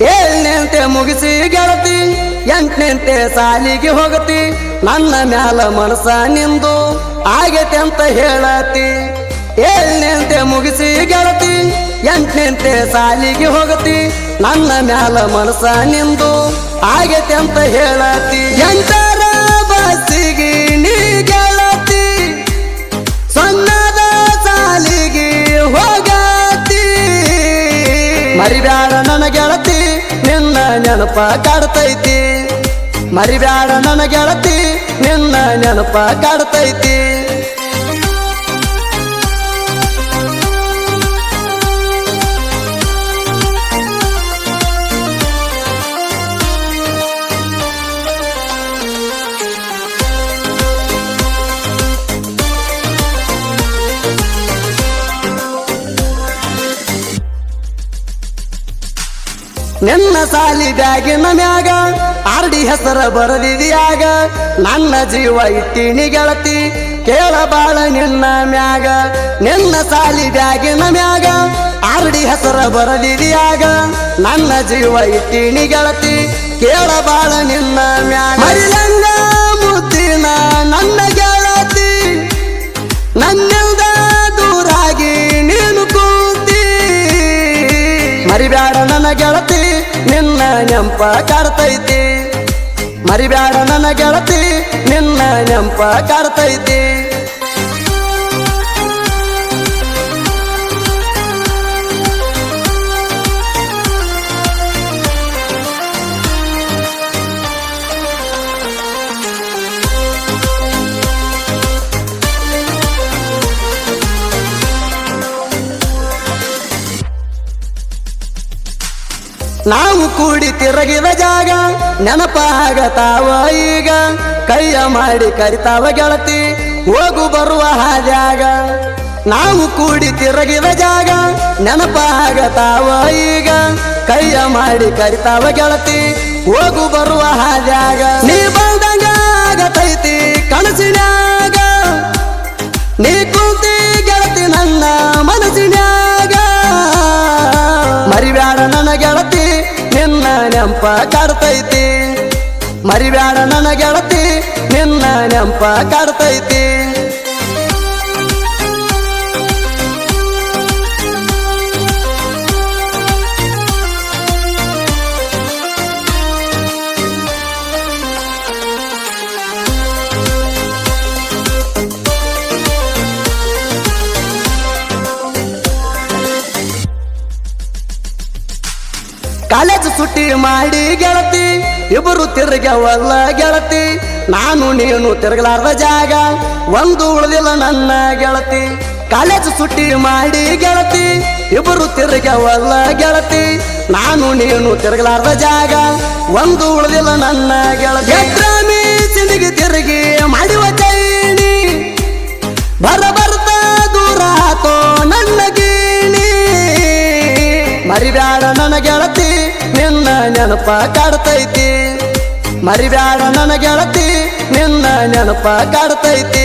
ಏಳ್ನೆಂತೆ ಮುಗಿಸಿ ಗೆಳತಿ ಎಂಟನೆಂತೆ ಸಾಲಿಗೆ ಹೋಗತಿ. ನನ್ನ ಮ್ಯಾಲ ಮನಸ ನಿಂದು ಆಗೈತೆ ಅಂತ ಹೇಳತಿ. ಏಳ್ನೆಂತೆ ಮುಗಿಸಿ ಗೆಳತಿ ಎಂಟನೆಂತೆ ಸಾಲಿಗೆ ಹೋಗತಿ. ನನ್ನ ಮ್ಯಾಲ ಮನಸ ನಿಂದು ಆಗೈತೆ ಅಂತ ಹೇಳತಿ. ಎಂಟರ ಮರಿಬ್ಯಾಡ ನನ್ನ ಗೆಳತಿ ನಿನ್ನ ನೆನಪ ಕಾಡ್ತೈತಿ. ಮರಿಬ್ಯಾಡ ನನ್ನ ಗೆಳತಿ ನಿನ್ನ ನೆನಪ ಕಾಡ್ತೈತಿ. ನಿನ್ನ ಸಾಲಿ ಬ್ಯಾಗಿನ ಮ್ಯಾಗ ಆರ್ಡಿ ಹೆಸರ ಬರದಿದ್ಯಾಗ? ನನ್ನ ಜೀವ ಇಟ್ಟಿನಿ ಗೆಳತಿ, ಕೇಳ ಬಾಳ ನಿನ್ನ ಮ್ಯಾಗ. ನಿನ್ನ ಸಾಲಿ ಬ್ಯಾಗಿನ ಮ್ಯಾಗ ಆರ್ಡಿ ಹೆಸರ ಬರದಿದ್ಯಾಗ? ನನ್ನ ಜೀವ ಇಟ್ಟಿನಿ ಗೆಳತಿ, ಕೇಳ ಬಾಳ ನಿನ್ನ ಮ್ಯಾಗ. ನನ್ನ ಗೆಳತಿ ನಿನ್ನ ನೆಂಪ ಕಾಡ್ತೈತಿ. ಮರಿಬ್ಯಾಡ ನನ್ನ ಗೆಳತಿ ನಿನ್ನ ನೆಂಪ ಕಾಡ್ತೈತಿ. ನಾವು ಕೂಡಿ ತಿರುಗಿದ ಜಾಗ, ನೆನಪಾಗತಾವ ಈಗ. ಕೈಯ ಮಾಡಿ ಕರಿತಾವ ಗೆಳತಿ, ಹೋಗು ಬರುವ ಹಾಜಾಗ ನಾವು ಕೂಡಿ ತಿರುಗಿದ ಜಾಗ, ನೆನಪಾಗತಾವ ಈಗ. ಕೈಯ ಮಾಡಿ ಕರಿತಾವ ಗೆಳತಿ, ಹೋಗು ಬರುವ ಹಾಜಾಗ ನೀ ನಿನ್ನ ನೆಂಪ ಕಾಡ್ತೈತಿ ಮರಿಬ್ಯಾಡ ನನ್ನ ಗೆಳತಿ ನಿನ್ನ ನೆಂಪ ಕಾಡ್ತೈತಿ ಕಾಲೇಜ್ ಸುಟ್ಟಿ ಮಾಡಿ ಗೆಳತಿ ಇಬ್ಬರು ತಿರುಗವಲ್ಲ ಗೆಳತಿ, ನಾನು ನೀನು ತಿರುಗಲಾರ್ದ ಜಾಗ, ಒಂದು ಉಳಿದಿಲ್ಲ ನನ್ನ ಗೆಳತಿ. ಕಾಲೇಜ್ ಸುಟ್ಟಿ ಮಾಡಿ ಗೆಳತಿ ಇಬ್ಬರು ತಿರುಗವಲ್ಲ ಗೆಳತಿ, ನಾನು ನೀನು ತಿರುಗಲಾರ್ದ ಜಾಗ, ಒಂದು ಉಳಿದಿಲ್ಲ ನನ್ನ ಗೆಳತಿ. ತಿರುಗಿ ನೆನಪ ಕಾಡ್ತೈತಿ. ಮರಿಬ್ಯಾಡ ನನ್ನ ಗೆಳತಿ ನಿನ್ನ ನೆನಪ ಕಾಡ್ತೈತಿ.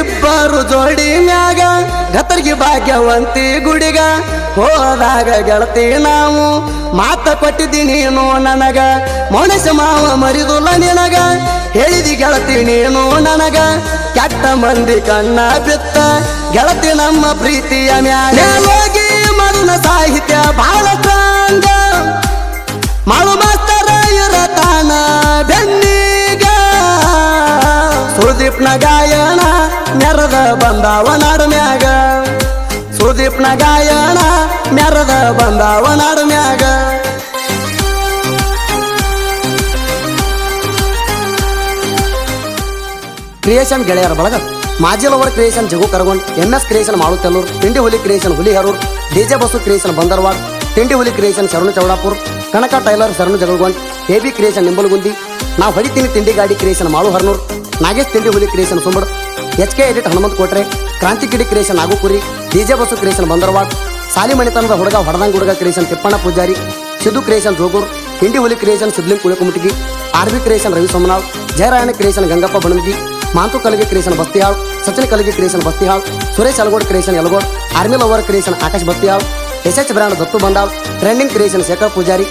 ಇಬ್ಬರು ಜೋಡಿ ಮ್ಯಾಗ, ಗತರ್ಗಿ ಭಾಗ್ಯವಂತಿ ಗುಡಿಗ, ಹೋದಾಗ ಗೆಳತಿ ನಾವು. ಮಾತ ಕೊಟ್ಟಿದ್ದಿ ನೀನು ನನಗ, ಮೌನಸ ಮಾವ ಮರಿದುಲ್ಲ ನಿನಗ. ಹೇಳಿದಿ ಗೆಳತಿ ನೀನು ನನಗ, ಕೆಟ್ಟ ಮಂದಿ ಕಣ್ಣ ಬಿತ್ತ. ಗೆಳತಿ ನಮ್ಮ ಪ್ರೀತಿಯ ಮ್ಯಾಲೆ. ಹೋಗಿ ಮರುನ ಸಾಹಿತ್ಯ ಬಾಳ ಸ್ಟ್ರಾಂಗ ಬಂದಾವ ನಾಡು ಮ್ಯಾಗ ಸುದೀಪ್ನ ಗಾಯನ ಮೆರದ ಬಂದಾವ ನಾಡು ಮ್ಯಾಗ ಕ್ರಿಯೇಷನ್ ಗೆಳೆಯರ ಬಳಗ ಮಾಜಿ lover creation Jagu Karagond M S creation Malutallur ತಿಂಡಿ ಹುಲಿ ಕ್ರಿಯೇಷನ್ ಹುಲಿ ಹರೂರ್ ಡಿಜೆ ಬಸು ಕ್ರಿಯೇಷನ್ ಬಂದರ್ವಾಡ್ ತಿಂಡಿ ಹುಲಿ creation Sharanu Choudapur Kanaka tailor Sharanu Jagalagond A B creation Nimbalagundi ನಾವು ಹೊಡಿತೀನಿ ತಿಂಡಿ ಗಾಡಿ ಕ್ರಿಯೇಷನ್ ಮಾಳು ಹರ್ನೂರ್ ನಾಗೇಶ್ ತಿಂಡಿ ಹುಲಿ creation ಸುಂಬಡ್ H K edit Hanumanth Kotre ಕ್ರಾಂತಿ ಕಿಡಿ creation Nagukuri DJ Basu creation Bandarwad ಸಾಲಿ ಮಣಿತನದ ಹುಡುಗ ಹೊಡದಂಗ ಹುಡುಗ ಕ್ರಿಯೇಷನ್ ತಿಪ್ಪಣ್ಣ ಪೂಜಾರಿ ಸಿದ್ದು ಕ್ರಿಯೇಷನ್ ಜೋಗೂರ್ ಹಿಂಡಿ ಹುಲಿ creation Sidling Kulikumutigi R B creation Ravi Somanal Jayarayana creation Gangappa Banangi Mantu Kalagi creation Bastihal Sachin Kalagi creation Bastihal Suresh Alagod creation Yalagod army lover creation Akash Bastihal S H brand Dattu Bandal trending creation Shekhar Pujari